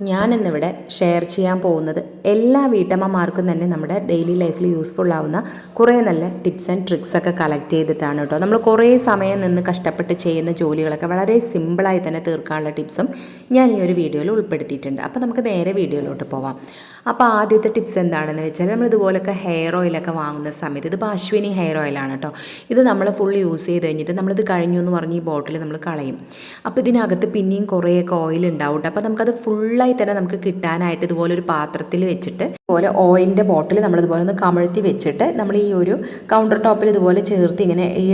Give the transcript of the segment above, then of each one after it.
ഞാനിന്നിവിടെ ഷെയർ ചെയ്യാൻ പോകുന്നത് എല്ലാ വീട്ടമ്മമാർക്കും തന്നെ നമ്മുടെ ഡെയിലി ലൈഫിൽ യൂസ്ഫുൾ ആവുന്ന കുറേ നല്ല ടിപ്സ് ആൻഡ് ട്രിക്സ് ഒക്കെ കളക്ട് ചെയ്തിട്ടാണ് കേട്ടോ. നമ്മൾ കുറേ സമയം നിന്ന് കഷ്ടപ്പെട്ട് ചെയ്യുന്ന ജോലികളൊക്കെ വളരെ സിമ്പിളായി തന്നെ തീർക്കാനുള്ള ടിപ്സും ഞാൻ ഈ ഒരു വീഡിയോയിൽ ഉൾപ്പെടുത്തിയിട്ടുണ്ട്. അപ്പോൾ നമുക്ക് നേരെ വീഡിയോയിലോട്ട് പോവാം. അപ്പോൾ ആദ്യത്തെ ടിപ്സ് എന്താണെന്ന് വെച്ചാൽ നമ്മൾ ഇതുപോലൊക്കെ ഹെയർ ഓയിലൊക്കെ വാങ്ങുന്ന സമയത്ത് ഇത് അശ്വിനി ഹെയർ ഓയിലാണ് കേട്ടോ. ഇത് നമ്മൾ ഫുൾ യൂസ് ചെയ്ത് കഴിഞ്ഞിട്ട് നമ്മളിത് കഴിഞ്ഞു എന്ന് പറഞ്ഞ് ഈ ബോട്ടിൽ നമ്മൾ കളയും. അപ്പോൾ ഇതിനകത്ത് പിന്നെയും കുറേയൊക്കെ ഓയിൽ ഉണ്ടാവും കേട്ടോ. അപ്പോൾ നമുക്കത് ഫുള്ളായി തന്നെ നമുക്ക് കിട്ടാനായിട്ട് ഇതുപോലൊരു പാത്രത്തിൽ വെച്ചിട്ട് ഇതുപോലെ ഓയിലിന്റെ ബോട്ടിൽ നമ്മൾ ഇതുപോലെ ഒന്ന് കമഴ്ത്തി വെച്ചിട്ട് നമ്മൾ ഈ ഒരു കൗണ്ടർ ടോപ്പിൽ ഇതുപോലെ ചേർത്ത് ഇങ്ങനെ ഈ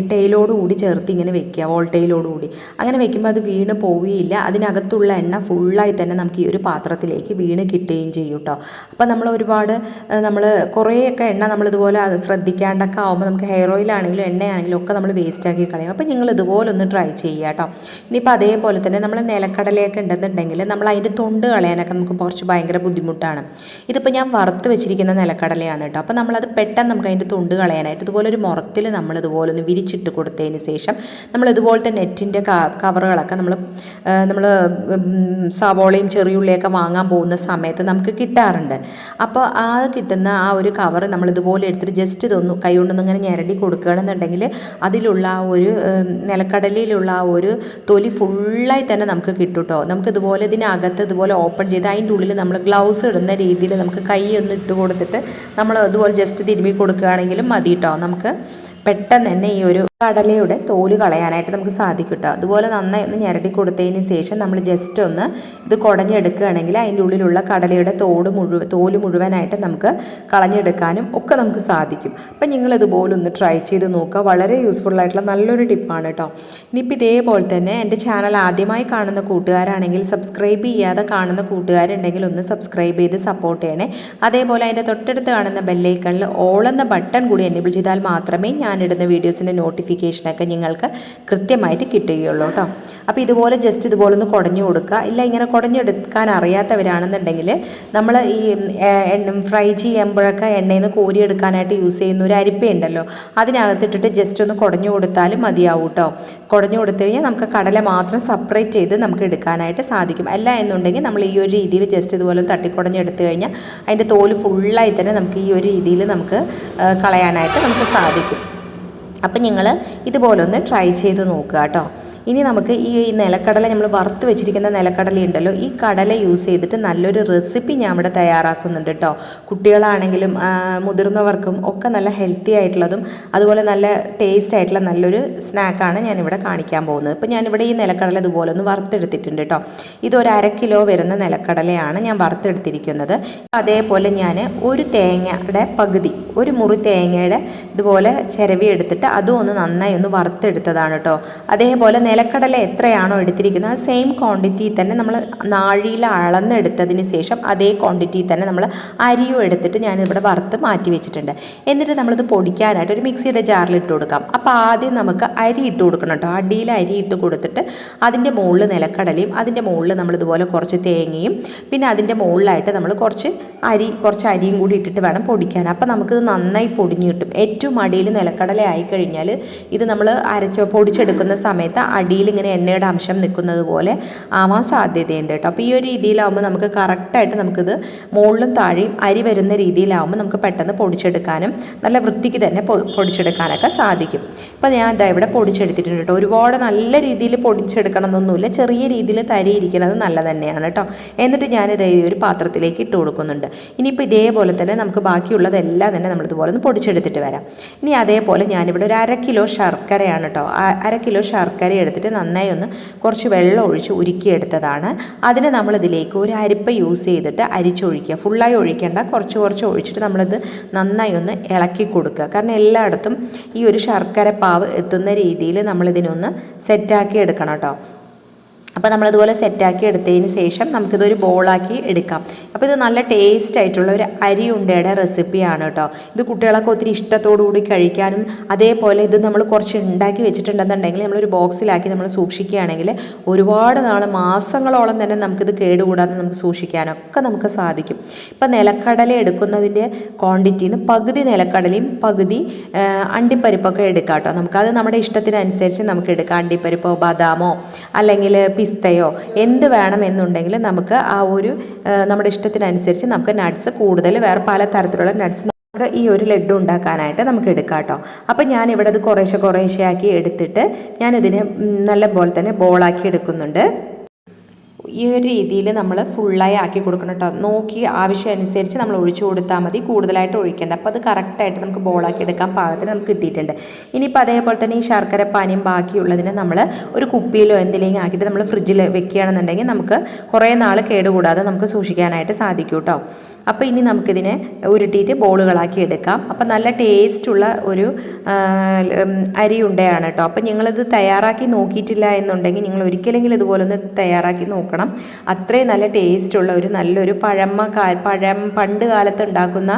കൂടി ചേർത്ത് ഇങ്ങനെ വെക്കുക ഓൾ ടൈലോട് കൂടി. അങ്ങനെ വെക്കുമ്പോൾ അത് വീണ് പോവുകയില്ല. അതിനകത്തുള്ള എണ്ണ ഫുള്ളായി തന്നെ നമുക്ക് ഈ ഒരു പാത്രത്തിലേക്ക് വീണ് കിട്ടുകയും ചെയ്യും കേട്ടോ അപ്പോൾ നമ്മൾ ഒരുപാട് നമ്മൾ കുറേയൊക്കെ എണ്ണ അത് ശ്രദ്ധിക്കാണ്ടൊക്കെ ആകുമ്പോൾ നമുക്ക് ഹെയർ ഓയിലാണെങ്കിലും എണ്ണയാണെങ്കിലും ഒക്കെ നമ്മൾ വേസ്റ്റാക്കി കളയും. അപ്പോൾ നിങ്ങൾ ഇതുപോലെ ഒന്ന് ട്രൈ ചെയ്യുക കേട്ടോ ഇനിയിപ്പോൾ അതേപോലെ തന്നെ നമ്മൾ നിലക്കടലയൊക്കെ ഉണ്ടെന്നുണ്ടെങ്കിൽ നമ്മൾ അതിന്റെ തൊണ്ട് കളയാനൊക്കെ നമുക്ക് കുറച്ച് ഭയങ്കര ബുദ്ധിമുട്ടാണ്. ഇതിപ്പോൾ ഞാൻ വറുത്ത് വെച്ചിരിക്കുന്ന നിലക്കടലയാണ് കേട്ടോ. അപ്പോൾ നമ്മളത് പെട്ടെന്ന് നമുക്ക് അതിന്റെ തൊണ്ട് കളയാനായിട്ട് ഇതുപോലെ ഒരു മുറത്തിൽ നമ്മൾ ഇതുപോലെ ഒന്ന് വിരിച്ചിട്ട് കൊടുത്തതിന് ശേഷം നമ്മൾ ഇതുപോലത്തെ നെറ്റിന്റെ കവറുകളൊക്കെ നമ്മൾ നമ്മൾ സവോളയും ചെറിയുള്ളിയൊക്കെ വാങ്ങാൻ പോകുന്ന സമയത്ത് നമുക്ക് കിട്ടാറുണ്ട്. അപ്പോൾ ആ കിട്ടുന്ന ആ ഒരു കവർ നമ്മൾ ഇതുപോലെ എടുത്തിട്ട് ജസ്റ്റ് ഇതൊന്ന് കൈ കൊണ്ടൊന്ന് ഇങ്ങനെ ഞരടി കൊടുക്കുകയാണെന്നുണ്ടെങ്കിൽ അതിലുള്ള ആ ഒരു നിലക്കടലയിലുള്ള ആ ഒരു തൊലി ഫുള്ളായി തന്നെ നമുക്ക് കിട്ടും കേട്ടോ. നമുക്കിതുപോലെ ഇതിനകത്ത് ഇതുപോലെ ഓപ്പൺ ചെയ്ത് അതിന്റെ ഉള്ളിൽ നമ്മൾ ഗ്ലൗസ് ഇടുന്ന രീതിയിൽ നമുക്ക് കൈ ഒന്ന് ഇട്ട് കൊടുത്തിട്ട് നമ്മൾ അതുപോലെ ജസ്റ്റ് തിരുമ്മി കൊടുക്കുകയാണെങ്കിലും മതി കേട്ടോ നമുക്ക്. പെട്ടെന്ന് തന്നെ ഈ ഒരു കടലയുടെ തോൽ കളയാനായിട്ട് നമുക്ക് സാധിക്കും കേട്ടോ അതുപോലെ നന്നായി ഒന്ന് ഞെരടി കൊടുത്തതിന് ശേഷം നമ്മൾ ജസ്റ്റ് ഒന്ന് ഇത് കുടഞ്ഞെടുക്കുകയാണെങ്കിൽ അതിന്റെ ഉള്ളിലുള്ള കടലയുടെ തോട് മുഴുവൻ തോൽ മുഴുവനായിട്ട് നമുക്ക് കളഞ്ഞെടുക്കാനും ഒക്കെ നമുക്ക് സാധിക്കും. അപ്പം നിങ്ങൾ ഇതുപോലെ ഒന്ന് ട്രൈ ചെയ്ത് നോക്കുക. വളരെ യൂസ്ഫുൾ ആയിട്ടുള്ള നല്ലൊരു ടിപ്പാണ് കേട്ടോ ഇനിയിപ്പോൾ ഇതേപോലെ തന്നെ എന്റെ ചാനൽ ആദ്യമായി കാണുന്ന കൂട്ടുകാരാണെങ്കിൽ സബ്സ്ക്രൈബ് ചെയ്യാതെ കാണുന്ന കൂട്ടുകാരുണ്ടെങ്കിൽ ഒന്ന് സബ്സ്ക്രൈബ് ചെയ്ത് സപ്പോർട്ട് ചെയ്യണേ. അതേപോലെ അതിന്റെ തൊട്ടടുത്ത് കാണുന്ന ബെല്ലൈക്കണിൽ ഓൾ എന്ന ബട്ടൺ കൂടി എനേബിൾ ചെയ്താൽ മാത്രമേ ഞാനിടുന്ന വീഡിയോസിന്റെ നോട്ടിഫിക്കേഷനൊക്കെ നിങ്ങൾക്ക് കൃത്യമായിട്ട് കിട്ടുകയുള്ളൂ കേട്ടോ. അപ്പോൾ ഇതുപോലെ ജസ്റ്റ് ഇതുപോലെ ഒന്ന് കുടഞ്ഞു കൊടുക്കുക. ഇല്ല ഇങ്ങനെ കുടഞ്ഞെടുക്കാൻ അറിയാത്തവരാണെന്നുണ്ടെങ്കിൽ നമ്മൾ ഈ ഫ്രൈ ചെയ്യുമ്പോഴൊക്കെ എണ്ണയിൽ നിന്ന് കോരിയെടുക്കാനായിട്ട് യൂസ് ചെയ്യുന്ന ഒരു അരിപ്പയുണ്ടല്ലോ. അതിനകത്തിട്ടിട്ട് ജസ്റ്റ് ഒന്ന് കുടഞ്ഞു കൊടുത്താലും മതിയാവും കേട്ടോ. കുടഞ്ഞു കൊടുത്തു കഴിഞ്ഞാൽ നമുക്ക് കടല മാത്രം സെപ്പറേറ്റ് ചെയ്ത് നമുക്ക് എടുക്കാനായിട്ട് സാധിക്കും. അല്ല എന്നുണ്ടെങ്കിൽ നമ്മൾ ഈ ഒരു രീതിയിൽ ജസ്റ്റ് ഇതുപോലെ തട്ടിക്കുടഞ്ഞെടുത്തു കഴിഞ്ഞാൽ അതിന്റെ തോൽ ഫുള്ളായി തന്നെ നമുക്ക് ഈ ഒരു രീതിയിൽ നമുക്ക് കളയാനായിട്ട് നമുക്ക് സാധിക്കും. അപ്പം നിങ്ങൾ ഇതുപോലൊന്ന് ട്രൈ ചെയ്ത് നോക്കുക കേട്ടോ. ഇനി നമുക്ക് ഈ നിലക്കടല നമ്മൾ വറുത്ത് വെച്ചിരിക്കുന്ന നിലക്കടല ഉണ്ടല്ലോ ഈ കടല യൂസ് ചെയ്തിട്ട് നല്ലൊരു റെസിപ്പി ഞാൻ ഇവിടെ തയ്യാറാക്കുന്നുണ്ട് കേട്ടോ. കുട്ടികളാണെങ്കിലും മുതിർന്നവർക്കും ഒക്കെ നല്ല ഹെൽത്തി ആയിട്ടുള്ളതും അതുപോലെ നല്ല ടേസ്റ്റ് ആയിട്ടുള്ള നല്ലൊരു സ്നാക്കാണ് ഞാനിവിടെ കാണിക്കാൻ പോകുന്നത്. ഇപ്പോൾ ഞാനിവിടെ ഈ നിലക്കടല ഇതുപോലെ ഒന്ന് വറുത്തെടുത്തിട്ടുണ്ട് കേട്ടോ. ഇതൊരു അര കിലോ വരുന്ന നിലക്കടലയാണ് ഞാൻ വറുത്തെടുത്തിരിക്കുന്നത്. അതേപോലെ ഞാൻ ഒരു തേങ്ങയുടെ പകുതി ഒരു മുറി തേങ്ങയുടെ ഇതുപോലെ ചിരവി എടുത്തിട്ട് അതും ഒന്ന് നന്നായി ഒന്ന് വറുത്തെടുത്തതാണ് കേട്ടോ അതേപോലെ നിലക്കടല എത്രയാണോ എടുത്തിരിക്കുന്നത് ആ സെയിം ക്വാണ്ടിറ്റി തന്നെ നമ്മൾ നാഴിയിൽ അളന്നെടുത്തതിന് ശേഷം അതേ ക്വാണ്ടിറ്റി തന്നെ നമ്മൾ അരിയും എടുത്തിട്ട് ഞാനിവിടെ വറുത്ത് മാറ്റി വെച്ചിട്ടുണ്ട്. എന്നിട്ട് നമ്മളിത് പൊടിക്കാനായിട്ട് ഒരു മിക്സിയുടെ ജാറിൽ ഇട്ട് കൊടുക്കാം. അപ്പോൾ ആദ്യം നമുക്ക് അരി ഇട്ട് കൊടുക്കണം കേട്ടോ അടിയിൽ അരി ഇട്ട് കൊടുത്തിട്ട് അതിന്റെ മുകളിൽ നിലക്കടലയും അതിന്റെ മുകളിൽ നമ്മളിതുപോലെ കുറച്ച് തേങ്ങയും പിന്നെ അതിന്റെ മുകളിലായിട്ട് നമ്മൾ കുറച്ച് അരി കുറച്ച് അരിയും കൂടി ഇട്ടിട്ട് വേണം പൊടിക്കാൻ. അപ്പോൾ നമുക്കിത് നന്നായി പൊടിഞ്ഞു കിട്ടും. ഏറ്റവും അടിയിൽ നിലക്കടല ആയി കഴിഞ്ഞാൽ ഇത് നമ്മൾ അരച്ച് പൊടിച്ചെടുക്കുന്ന സമയത്ത് അടിയിൽ ഇങ്ങനെ എണ്ണയുടെ അംശം നിൽക്കുന്നത് പോലെ ആവാൻ സാധ്യതയുണ്ട് കേട്ടോ. അപ്പോൾ ഈ ഒരു രീതിയിലാവുമ്പോൾ നമുക്ക് കറക്റ്റായിട്ട് നമുക്കിത് മുകളിലും താഴെയും അരി വരുന്ന രീതിയിലാവുമ്പോൾ നമുക്ക് പെട്ടെന്ന് പൊടിച്ചെടുക്കാനും നല്ല വൃത്തിക്ക് തന്നെ പൊടിച്ചെടുക്കാനൊക്കെ സാധിക്കും. ഇപ്പോൾ ഞാൻ ഇതാ ഇവിടെ പൊടിച്ചെടുത്തിട്ടുണ്ട് കേട്ടോ. ഒരുപാട് നല്ല രീതിയിൽ പൊടിച്ചെടുക്കണം എന്നൊന്നുമില്ല ചെറിയ രീതിയിൽ തരിയിരിക്കണത് നല്ല തന്നെയാണ് കേട്ടോ. എന്നിട്ട് ഞാനിത് ഈ ഒരു പാത്രത്തിലേക്ക് ഇട്ട് കൊടുക്കുന്നുണ്ട്. ഇനിയിപ്പോൾ ഇതേപോലെ തന്നെ നമുക്ക് ബാക്കിയുള്ളതെല്ലാം തന്നെ നമ്മളിതുപോലെ ഒന്ന് പൊടിച്ചെടുത്തിട്ട് വരാം. ഇനി അതേപോലെ ഞാനിവിടെ ഒരു അര കിലോ ശർക്കരയാണ് കേട്ടോ അര കിലോ ശർക്കര എടുത്തിട്ട് നന്നായി ഒന്ന് കുറച്ച് വെള്ളം ഒഴിച്ച് ഉരുക്കിയെടുത്തതാണ്. അതിന് നമ്മളിതിലേക്ക് ഒരു അരിപ്പ യൂസ് ചെയ്തിട്ട് അരിച്ചൊഴിക്കുക. ഫുള്ളായി ഒഴിക്കേണ്ട. കുറച്ച് കുറച്ച് ഒഴിച്ചിട്ട് നമ്മളിത് നന്നായി ഒന്ന് ഇളക്കി കൊടുക്കുക. കാരണം എല്ലായിടത്തും ഈ ഒരു ശർക്കര പാവ് എത്തുന്ന രീതിയിൽ നമ്മളിതിനൊന്ന് സെറ്റാക്കി എടുക്കണം കേട്ടോ അപ്പോൾ നമ്മളതുപോലെ സെറ്റാക്കി എടുത്തതിന് ശേഷം നമുക്കിതൊരു ബോളാക്കി എടുക്കാം. അപ്പോൾ ഇത് നല്ല ടേസ്റ്റ് ആയിട്ടുള്ള ഒരു അരി ഉണ്ടയുടെ റെസിപ്പിയാണ് കേട്ടോ ഇത് കുട്ടികളൊക്കെ ഒത്തിരി കൂടി കഴിക്കാനും അതേപോലെ ഇത് നമ്മൾ കുറച്ച് ഉണ്ടാക്കി വെച്ചിട്ടുണ്ടെന്നുണ്ടെങ്കിൽ നമ്മളൊരു ബോക്സിലാക്കി നമ്മൾ സൂക്ഷിക്കുകയാണെങ്കിൽ ഒരുപാട് നാൾ മാസങ്ങളോളം തന്നെ നമുക്കിത് കേടുകൂടാതെ നമുക്ക് സൂക്ഷിക്കാനൊക്കെ നമുക്ക് സാധിക്കും. ഇപ്പം നിലക്കടല എടുക്കുന്നതിന്റെ ക്വാണ്ടിറ്റിന്ന് പകുതി നിലക്കടലയും പകുതി അണ്ടിപ്പരിപ്പൊക്കെ എടുക്കാം കേട്ടോ നമുക്കത് നമ്മുടെ ഇഷ്ടത്തിനനുസരിച്ച് നമുക്ക് എടുക്കാം. അണ്ടിപ്പരിപ്പോ ബദാമോ അല്ലെങ്കിൽ പിസ്തയോ എന്ത് വേണമെന്നുണ്ടെങ്കിൽ നമുക്ക് ആ ഒരു നമ്മുടെ ഇഷ്ടത്തിനനുസരിച്ച് നമുക്ക് നട്ട്സ് കൂടുതൽ വേറെ പല തരത്തിലുള്ള നട്ട്സ് നമുക്ക് ഈ ഒരു ലഡ്ഡു ഉണ്ടാക്കാനായിട്ട് നമുക്ക് എടുക്കാം കേട്ടോ അപ്പം ഞാനിവിടെ അത് കുറേശ്ശെ കുറേശ്ശെ ആക്കി എടുത്തിട്ട് ഞാനിതിനെ നല്ല പോലെ തന്നെ ബോളാക്കി എടുക്കുന്നുണ്ട്. ഈ ഒരു രീതിയിൽ നമ്മൾ ഫുള്ളായി ആക്കി കൊടുക്കണം കേട്ടോ നോക്കി ആവശ്യം അനുസരിച്ച് നമ്മൾ ഒഴിച്ചു കൊടുത്താൽ മതി. കൂടുതലായിട്ട് ഒഴിക്കേണ്ട. അപ്പോൾ അത് കറക്റ്റായിട്ട് നമുക്ക് ബോളാക്കി എടുക്കാൻ പാകത്തിന് നമുക്ക് കിട്ടിയിട്ടുണ്ട്. ഇനിയിപ്പോൾ അതേപോലെ തന്നെ ഈ ശർക്കര പാനിയും ബാക്കിയുള്ളതിനെ നമ്മൾ ഒരു കുപ്പിയിലോ എന്തിലെങ്കിലും ആക്കിയിട്ട് നമ്മൾ ഫ്രിഡ്ജിൽ വെക്കുകയാണെന്നുണ്ടെങ്കിൽ നമുക്ക് കുറേ നാൾ കേടുകൂടാതെ നമുക്ക് സൂക്ഷിക്കാനായിട്ട് സാധിക്കും കേട്ടോ അപ്പോൾ ഇനി നമുക്കിതിനെ ഉരുട്ടിയിട്ട് ബോളുകളാക്കി എടുക്കാം. അപ്പോൾ നല്ല ടേസ്റ്റുള്ള ഒരു അരി ഉണ്ടയാണ് കേട്ടോ അപ്പോൾ നിങ്ങളിത് തയ്യാറാക്കി നോക്കിയിട്ടില്ല എന്നുണ്ടെങ്കിൽ നിങ്ങൾ ഒരിക്കലെങ്കിലും ഇതുപോലെ ഒന്ന് തയ്യാറാക്കി നോക്കണം. അത്രയും നല്ല ടേസ്റ്റുള്ള ഒരു നല്ലൊരു പഴമ പഴം പണ്ട് കാലത്ത് ഉണ്ടാക്കുന്ന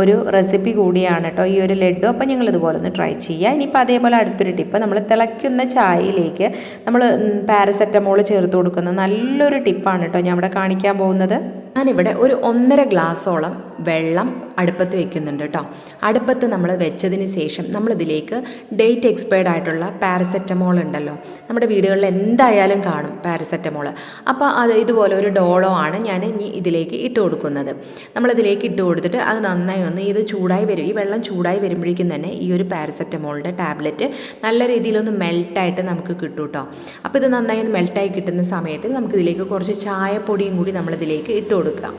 ഒരു റെസിപ്പി കൂടിയാണ് കേട്ടോ ഈ ഒരു ലഡു അപ്പോൾ ഞങ്ങൾ ഇതുപോലെ ഒന്ന് ട്രൈ ചെയ്യുക. ഇനിയിപ്പോൾ അതേപോലെ അടുത്തൊരു ടിപ്പ് നമ്മൾ തിളയ്ക്കുന്ന ചായയിലേക്ക് നമ്മൾ പാരസെറ്റമോൾ ചേർത്ത് കൊടുക്കുന്ന നല്ലൊരു ടിപ്പാണ് കേട്ടോ ഞാൻ ഇവിടെ കാണിക്കാൻ പോകുന്നത്. ഞാനിവിടെ ഒരു ഒന്നര ഗ്ലാസ്സോളം വെള്ളം അടുപ്പത്ത് വെക്കുന്നുണ്ട് കേട്ടോ. അടുപ്പത്ത് നമ്മൾ വെച്ചതിന് ശേഷം നമ്മളിതിലേക്ക് ഡേറ്റ് എക്സ്പയർഡ് ആയിട്ടുള്ള പാരസെറ്റമോൾ ഉണ്ടല്ലോ. നമ്മുടെ വീടുകളിൽ എന്തായാലും കാണും പാരസെറ്റമോൾ അപ്പോൾ അത് ഇതുപോലെ ഒരു ഡോളോ ആണ് ഞാൻ ഇനി ഇതിലേക്ക് ഇട്ട് കൊടുക്കുന്നത്. നമ്മളിതിലേക്ക് ഇട്ട് കൊടുത്തിട്ട് അത് നന്നായി ഒന്ന് ഇത് ചൂടായി വരും. ഈ വെള്ളം ചൂടായി വരുമ്പോഴേക്കും തന്നെ ഈ ഒരു പാരസെറ്റമോളിന്റെ ടാബ്ലറ്റ് നല്ല രീതിയിലൊന്ന് മെൽട്ടായിട്ട് നമുക്ക് കിട്ടും കേട്ടോ അപ്പോൾ ഇത് നന്നായി ഒന്ന് മെൽട്ടായി കിട്ടുന്ന സമയത്ത് നമുക്കിതിലേക്ക് കുറച്ച് ചായപ്പൊടിയും കൂടി നമ്മളിതിലേക്ക് ഇട്ട് കൊടുക്കുക.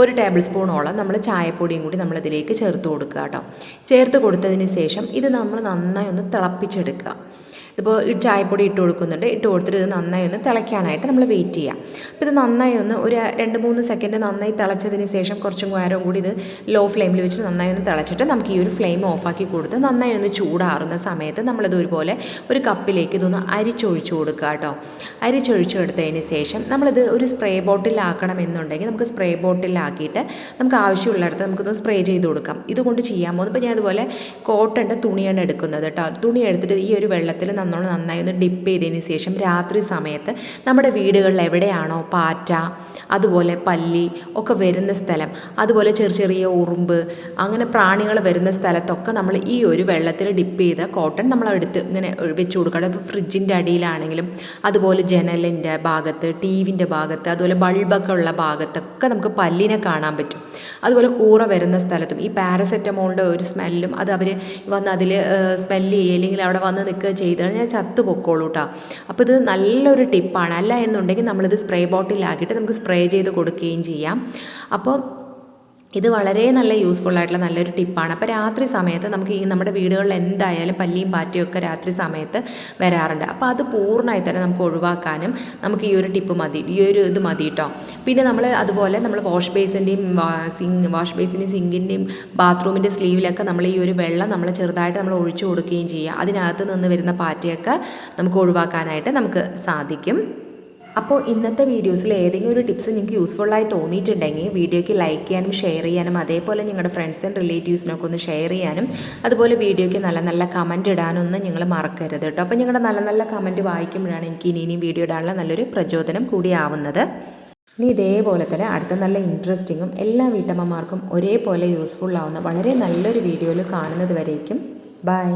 ഒരു ടേബിൾ സ്പൂണോളം നമ്മൾ ചായപ്പൊടിയും കൂടി നമ്മളതിലേക്ക് ചേർത്ത് കൊടുക്കുക കേട്ടോ. ചേർത്ത് കൊടുത്തതിന് ശേഷം ഇത് നമ്മൾ നന്നായി ഒന്ന് തിളപ്പിച്ചെടുക്കുക. ഇതിപ്പോൾ ചായപ്പൊടി ഇട്ട് കൊടുക്കുന്നുണ്ട്. ഇട്ട് കൊടുത്തിട്ട് ഇത് നന്നായി ഒന്ന് തിളയ്ക്കാനായിട്ട് നമ്മൾ വെയിറ്റ് ചെയ്യാം. അപ്പോൾ ഇത് നന്നായി ഒന്ന് ഒരു രണ്ട് മൂന്ന് സെക്കൻഡ് നന്നായി തിളച്ചതിന് ശേഷം കുറച്ചും നേരം കൂടി ഇത് ലോ ഫ്ലെയിമിൽ വെച്ച് നന്നായി ഒന്ന് തിളച്ചിട്ട് നമുക്ക് ഈ ഒരു ഫ്ലെയിം ഓഫാക്കി കൊടുത്ത് നന്നായി ഒന്ന് ചൂടാറുന്ന സമയത്ത് നമ്മളിത് ഒരുപോലെ ഒരു കപ്പിലേക്ക് ഇതൊന്ന് അരിച്ചൊഴിച്ച് കൊടുക്കുക കേട്ടോ. അരിച്ചൊഴിച്ച് കൊടുത്തതിന് ശേഷം നമ്മളിത് ഒരു സ്പ്രേ ബോട്ടിലാക്കണം എന്നുണ്ടെങ്കിൽ നമുക്ക് സ്പ്രേ ബോട്ടിലാക്കിയിട്ട് നമുക്ക് ആവശ്യമുള്ളിടത്ത് നമുക്കൊന്ന് സ്പ്രേ ചെയ്ത് കൊടുക്കാം. ഇതുകൊണ്ട് ചെയ്യാൻ പോകുന്നത് ഇപ്പോൾ ഞാൻ അതുപോലെ കോട്ടന്റെ തുണിയാണ് എടുക്കുന്നത് കേട്ടോ. തുണി എടുത്തിട്ട് ഈ ഒരു വെള്ളത്തിൽ നന്നോണം നന്നായി ഒന്ന് ഡിപ്പ് ചെയ്തതിന് ശേഷം രാത്രി സമയത്ത് നമ്മുടെ വീടുകളിൽ എവിടെയാണോ പാറ്റ അതുപോലെ പല്ലി ഒക്കെ വരുന്ന സ്ഥലം അതുപോലെ ചെറിയ ചെറിയ ഉറുമ്പ് അങ്ങനെ പ്രാണികൾ വരുന്ന സ്ഥലത്തൊക്കെ നമ്മൾ ഈ ഒരു വെള്ളത്തിൽ ഡിപ്പ് ചെയ്ത കോട്ടൺ നമ്മൾ എടുത്ത് ഇങ്ങനെ വെച്ച് കൊടുക്കണം ഇപ്പോൾ ഫ്രിഡ്ജിന്റെ അടിയിലാണെങ്കിലും അതുപോലെ ജനലിന്റെ ഭാഗത്ത് ടി വിന്റെ ഭാഗത്ത് അതുപോലെ ബൾബൊക്കെ ഉള്ള ഭാഗത്തൊക്കെ നമുക്ക് പല്ലിനെ കാണാൻ പറ്റും. അതുപോലെ കൂറ വരുന്ന സ്ഥലത്തും ഈ പാരസെറ്റമോളിന്റെ ഒരു സ്മെല്ലും അത് അവർ വന്ന് അതിൽ സ്മെല്ല് ചെയ്യുക അല്ലെങ്കിൽ അവിടെ വന്ന് നിൽക്കുക ചെയ്ത് കഴിഞ്ഞാൽ ചത്ത് പൊക്കോളൂ കേട്ടോ അപ്പോൾ ഇത് നല്ലൊരു ടിപ്പാണ്. അല്ല എന്നുണ്ടെങ്കിൽ നമ്മളിത് സ്പ്രേ ബോട്ടിലാക്കിയിട്ട് നമുക്ക് സ്പ്രേ ചെയ്ത് കൊടുക്കുകയും ചെയ്യാം. അപ്പോൾ ഇത് വളരെ നല്ല യൂസ്ഫുൾ ആയിട്ടുള്ള നല്ലൊരു ടിപ്പാണ് അപ്പോൾ രാത്രി സമയത്ത് നമുക്ക് ഈ നമ്മുടെ വീടുകളിൽ എന്തായാലും പല്ലിയും പാറ്റയും ഒക്കെ രാത്രി സമയത്ത് വരാറുണ്ട്. അപ്പോൾ അത് പൂർണമായി തന്നെ നമുക്ക് ഒഴിവാക്കാനും നമുക്ക് ഈ ഒരു ടിപ്പ് മതി. ഈ ഒരു ഇത് മതി കേട്ടോ പിന്നെ നമ്മൾ അതുപോലെ നമ്മൾ വാഷ് ബേസിന്റെയും സിങ് വാഷ് ബേസിന്റെയും സിങ്കിന്റെയും ബാത്റൂമിന്റെ സ്ലീവിലൊക്കെ നമ്മൾ ഈ ഒരു വെള്ളം നമ്മൾ ചെറുതായിട്ട് നമ്മൾ ഒഴിച്ചു കൊടുക്കുകയും ചെയ്യുക. അതിനകത്ത് നിന്ന് വരുന്ന പാറ്റയൊക്കെ നമുക്ക് ഒഴിവാക്കാനായിട്ട് നമുക്ക് സാധിക്കും. അപ്പോൾ ഇന്നത്തെ വീഡിയോസിൽ ഏതെങ്കിലും ഒരു ടിപ്സ് നിങ്ങൾക്ക് യൂസ്ഫുള്ളായി തോന്നിയിട്ടുണ്ടെങ്കിൽ വീഡിയോയ്ക്ക് ലൈക്ക് ചെയ്യാനും ഷെയർ ചെയ്യാനും അതേപോലെ നിങ്ങളുടെ ഫ്രണ്ട്സ് ആൻഡ് റിലേറ്റീവ്സിനൊക്കെ ഒന്ന് ഷെയർ ചെയ്യാനും അതുപോലെ വീഡിയോയ്ക്ക് നല്ല നല്ല കമന്റ് ഇടാനൊന്നും നിങ്ങൾ മറക്കരുത് കേട്ടോ. അപ്പോൾ നിങ്ങളുടെ നല്ല നല്ല കമന്റ് വായിക്കുമ്പോഴാണ് എനിക്ക് ഇനി ഇനിയും വീഡിയോ ഇടാനുള്ള നല്ലൊരു പ്രചോദനം കൂടിയാവുന്നത്. ഇനി ഇതേപോലെ തന്നെ അടുത്ത നല്ല ഇൻട്രസ്റ്റിങ്ങും എല്ലാ വീട്ടമ്മമാർക്കും ഒരേപോലെ യൂസ്ഫുള്ളാവുന്ന വളരെ നല്ലൊരു വീഡിയോയിൽ കാണുന്നത് വരേക്കും. ബൈ.